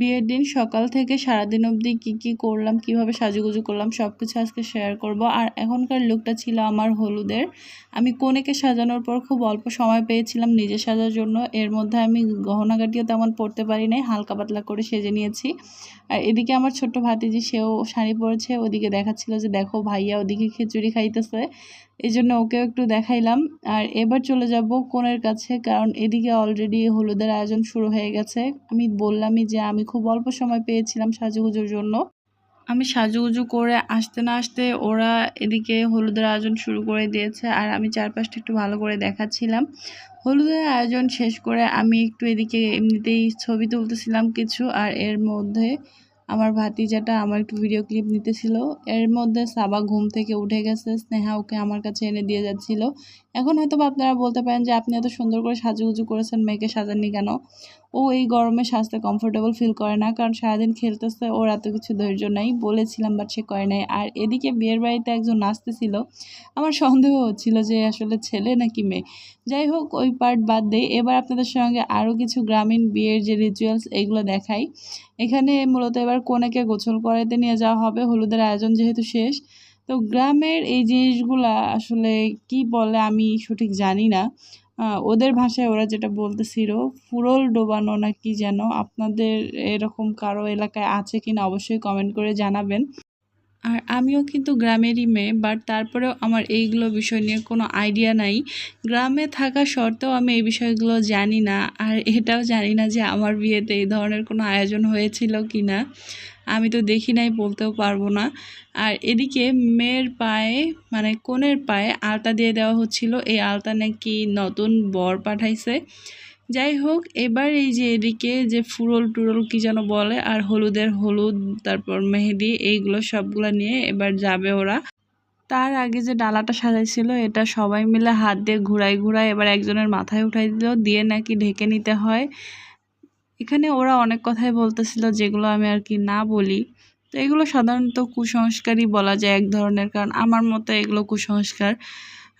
বিয়ের দিন সকাল থেকে সারাদিন অবধি কি কি করলাম, কীভাবে সাজুগুজু করলাম সব কিছু আজকে শেয়ার করব। আর এখনকার লুকটা ছিল আমার হলুদের। আমি কনেকে সাজানোর পর খুব অল্প সময় পেয়েছিলাম নিজে সাজার জন্য। এর মধ্যে আমি গহনাগাটিও তেমন পরতে পারি নাই, হালকা পাতলা করে সেজে নিয়েছি। আর এদিকে আমার ছোট্ট ভাতিজি, সেও শাড়ি পরেছে। ওদিকে দেখাচ্ছিল যে, দেখো ভাইয়া ওদিকে খিচুড়ি খাইতেছে। এই জন্য ওকেও একটু দেখাইলাম। আর এবার চলে যাব কোনের কাছে, কারণ এদিকে অলরেডি হলুদের আয়োজন শুরু হয়ে গেছে। আমি বললামই যে আমি খুব অল্প সময় পেয়েছিলাম সাজুগুজুর জন্য। আমি সাজুগুজু করে আসতে না আসতে ওরা এদিকে হলুদের আয়োজন শুরু করে দিয়েছে আর আমি চারপাশটা একটু ভালো করে দেখাচ্ছিলাম। হলুদের আয়োজন শেষ করে আমি একটু এদিকে এমনিতেই ছবি তুলতেছিলাম কিছু আর এর মধ্যে আমার ভাতিজাটা আমার একটু ভিডিও ক্লিপ নিতেছিল। এর মধ্যে সাবা ঘুম থেকে উঠে গেছে, স্নেহা ওকে আমার কাছে এনে দিয়ে যাচ্ছিল। এখন হয়তো আপনারা বলতে পারেন যে আপনি এত সুন্দর করে সাজুগুজু করেছেন, মেয়েকে সাজাননি কেন? ও এই গরমে সাজতে কমফোর্টেবল ফিল করে না, কারণ সারাদিন খেলতেছে, ওর এত কিছু ধৈর্য নাই, বলেছিলাম বাট সে করে নাই। আর এদিকে বিয়ের বাড়িতে একজন নাচতেছিল, আমার সন্দেহ হচ্ছিল যে আসলে ছেলে নাকি মেয়ে। যাই হোক, ওই পার্ট বাদ দেই। এবার আপনাদের সঙ্গে আরও কিছু গ্রামীণ বিয়ের যে রিচুয়ালস এগুলো দেখাই। এখানে মূলত এবার কনেকে গোছল করাইতে নিয়ে যাওয়া হবে, হলুদের আয়োজন যেহেতু শেষ। তো গ্রামের এই জিনিসগুলা আসলে কি বলে আমি সঠিক জানি না। ওদের ভাষায় ওরা যেটা বলতেছিল, ফুরল ডোবানো না কি যেন আপনাদের এরকম কারও এলাকায় আছে কিনা অবশ্যই কমেন্ট করে জানাবেন। আর আমিও কিন্তু গ্রামেরই মেয়ে বাট তারপরেও আমার এইগুলো বিষয় নিয়ে কোনো আইডিয়া নাই। গ্রামে থাকা সত্ত্বেও আমি এই বিষয়গুলো জানি না, আর এটাও জানি না যে আমার বিয়েতে এই ধরনের কোনো আয়োজন হয়েছিল কি না আমি তো দেখি নাই, বলতেও পারব না। আর এদিকে মেয়ের পায়ে মানে কোনের পায়ে আলতা দিয়ে দেওয়া হচ্ছিল। এই আলতা নাকি নতুন বর পাঠাইছে। যাই হোক, এবার এই যে এদিকে যে ফুরল টুরল কি যেন বলে, আর হলুদের হলুদ, তারপর মেহেদি, এইগুলো সবগুলো নিয়ে এবার যাবে ওরা। তার আগে যে ডালাটা সাজাইছিল, এটা সবাই মিলে হাত দিয়ে ঘুরাই ঘুরাই এবার একজনের মাথায় উঠাই দিল, দিয়ে নাকি ঢেকে নিতে হয়। এখানে ওরা অনেক কথাই বলতেছিল, যেগুলো আমি আর কি না বলি। তো এগুলো সাধারণত কুসংস্কারই বলা যায় এক ধরনের, কারণ আমার মতো এগুলো কুসংস্কার।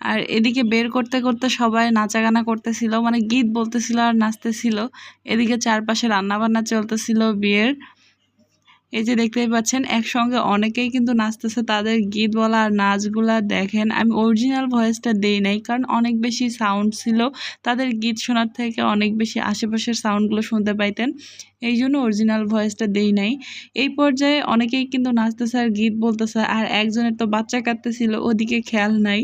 আর এদিকে বের করতে করতে সবাই নাচাগানা করতেছিল মানে গীত বলতেছিল আর নাচতেছিল। এদিকে চারপাশে রান্নাবান্না চলতেছিল বিয়ের। এই যে দেখতেই পাচ্ছেন, একসঙ্গে অনেকেই কিন্তু নাচতেছে, তাদের গীত বলা আর নাচগুলা দেখেন। আমি অরিজিনাল ভয়েসটা দেই নাই, কারণ অনেক বেশি সাউন্ড ছিল। তাদের গীত শোনার থেকে অনেক বেশি আশেপাশের সাউন্ডগুলো শুনতে পাইতেন। এই জন্য অরিজিনাল ভয়েসটা দেই নাই। এই পর্যায়ে অনেকেই কিন্তু নাচতেছে আর গীত বলতেছে, আর একজনের তো বাচ্চা কাঁদতেছিল, ওদিকে খেয়াল নাই।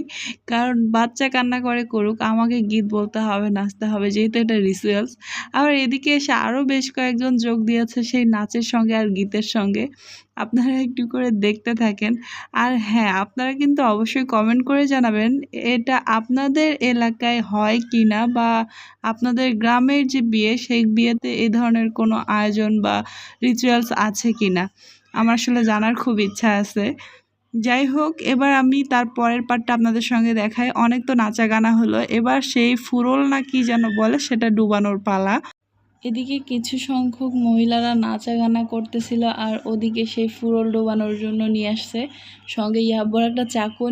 কারণ বাচ্চা কান্না করে করুক, আমাকে গীত বলতে হবে, নাচতে হবে, যেহেতু এটা রিচুয়ালস আবার এদিকে এসে আরও বেশ কয়েকজন যোগ দিয়েছে সেই নাচের সঙ্গে আর গীতের সঙ্গে। আপনারা একটু করে দেখতে থাকেন। আর হ্যাঁ আপনারা কিন্তু অবশ্যই কমেন্ট করে জানাবেন, এটা আপনাদের এলাকায় হয় কি না বা আপনাদের গ্রামের যে বিয়ে, সেই বিয়েতে এই ধরনের কোনো আয়োজন বা রিচুয়ালস আছে কি না আমার আসলে জানার খুব ইচ্ছা আছে। যাই হোক, এবার আমি তার পরের পার্টটা আপনাদের সঙ্গে দেখাই। অনেক তো নাচা গানা হলো। এবার সেই ফুরল না কি যেন বলে, সেটা ডুবানোর পালা। এদিকে কিছু সংখ্যক মহিলারা নাচা গানা করতেছিল আর ওদিকে সেই ফুরল ডোবানোর জন্য নিয়ে আসছে। সঙ্গে ইয়াব্বর একটা চাকুও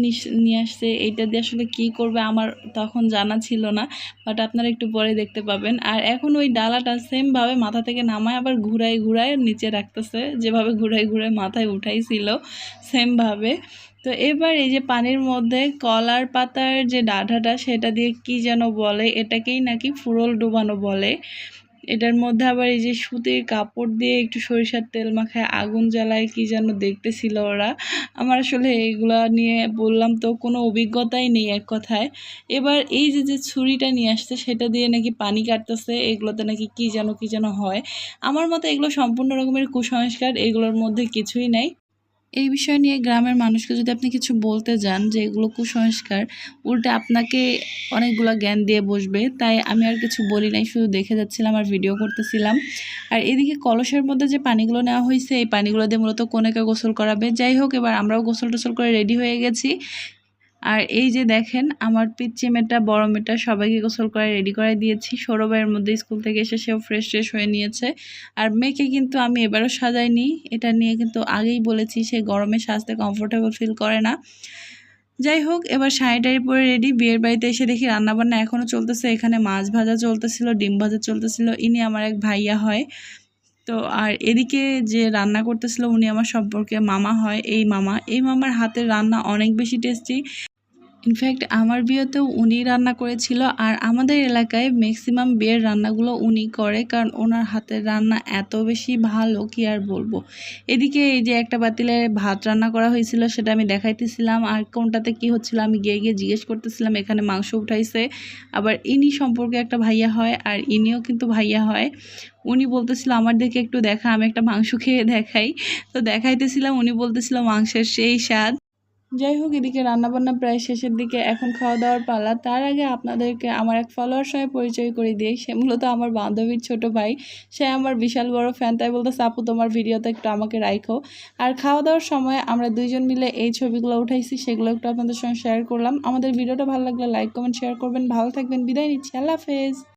নিয়ে আসছে। এইটা দিয়ে আসলে কী করবে আমার তখন জানা ছিল না বাট আপনারা একটু পরে দেখতে পাবেন। আর এখন ওই ডালাটা সেমভাবে মাথা থেকে নামায় আবার ঘুরাই ঘুরাই নিচে রাখতেছে, যেভাবে ঘুরাই ঘুরায় মাথায় উঠাইছিল, সেমভাবে। তো এবার এই যে পানির মধ্যে কলার পাতার যে ডাঁটাটা, সেটা দিয়ে কি যেন বলে, এটাকেই নাকি ফুরল ডোবানো বলে। এটার মধ্যে আবার এই যে সুতির কাপড় দিয়ে একটু সরিষার তেল মাখায় আগুন জ্বালায়, কি যেন দেখতেছিল ওরা। আমার আসলে এইগুলা নিয়ে বললাম তো, কোনো অভিজ্ঞতাই নেই এক কথায়। এবার এই যে যে ছুরিটা নিয়ে আসছে, সেটা দিয়ে নাকি পানি কাটতেছে, এগুলোতে নাকি কি যেন কি যেন হয়। আমার মতে এগুলো সম্পূর্ণ রকমের কুসংস্কার, এগুলোর মধ্যে কিছুই নাই। এই বিষয় নিয়ে গ্রামের মানুষকে যদি আপনি কিছু বলতে যান যে এগুলো কুসংস্কার, উল্টে আপনাকে অনেকগুলো জ্ঞান দিয়ে বসবে। তাই আমি আর কিছু বলি নাই, শুধু দেখে যাচ্ছিলাম আর ভিডিও করতেছিলাম। আর এদিকে কলসের মধ্যে যে পানিগুলো নেওয়া হয়েছে, এই পানিগুলো দিয়ে মূলত কোনেকে গোসল করাবে? যাই হোক, এবার আমরাও গোসল টোসল করে রেডি হয়ে গেছি। আর এই যে দেখেন, আমার পিচ্চি মেয়েটা, বড় মেয়েটা, সবাইকে গোসল করে রেডি করে দিয়েছি। সৌরভের মধ্যে স্কুল থেকে এসে সেও ফ্রেশ ফ্রেশ হয়ে নিয়েছে। আর মেয়েকে কিন্তু আমি এবারও সাজাইনি। এটা নিয়ে কিন্তু আগেই বলেছি, সে গরমে সাজতে কমফোর্টেবল ফিল করে না। যাই হোক, এবার শাড়িটারি পরে রেডি বিয়ের বাড়িতে এসে দেখি রান্নাবান্না এখনও চলতেছে। এখানে মাছ ভাজা চলতেছিল, ডিম ভাজা চলতেছিল। ইনি আমার এক ভাইয়া হয়। তো আর এদিকে যে রান্না করতেছিল, উনি আমার সম্পর্কে মামা হয়, এই মামা। এই মামার হাতের রান্না অনেক বেশি টেস্টি ইনফ্যাক্ট আমার বিয়েতেও উনি রান্না করেছিল আর আমাদের এলাকায় ম্যাক্সিমাম বিয়ের রান্নাগুলো উনি করে কারণ ওনার হাতের রান্না এত বেশি ভালো, কি আর বলব? এদিকে এই যে একটা পাতিলে ভাত রান্না করা হয়েছিল সেটা আমি দেখাইতেছিলাম আর কোনটাতে কি হচ্ছিল আমি গিয়ে গিয়ে জিজ্ঞেস করতেছিলাম, এখানে মাংস উঠাইছে। আবার ইনি সম্পর্কে একটা ভাইয়া হয় আর ইনিও কিন্তু ভাইয়া হয়। উনি বলতেছিল, আমার দিকে একটু দেখা, আমি একটা মাংস খেয়ে দেখাই। তো দেখাইতেছিলাম, উনি বলতেছিল, মাংসের সেই স্বাদ। যাই হোক, এদিকে রান্নাবান্না প্রায় শেষের দিকে। এখন খাওয়া দাওয়ার পালা। তার আগে আপনাদেরকে আমার এক ফলোয়ার সঙ্গে পরিচয় করে দিই। সে মূলত আমার বান্ধবীর ছোট ভাই। সে আমার বিশাল বড় ফ্যান তাই বলতে সাপু তোমার ভিডিওতে একটু আমাকে রাখো আর খাওয়া দাওয়ার সময় আমরা দুইজন মিলে এই ছবিগুলো উঠাইছি। সেগুলো একটু আপনাদের সঙ্গে শেয়ার করলাম। আমাদের ভিডিওটা ভালো লাগলে লাইক কমেন্ট শেয়ার করবেন। ভালো থাকবেন। বিদায় নিচ্ছি। আল্লাহ হাফেজ।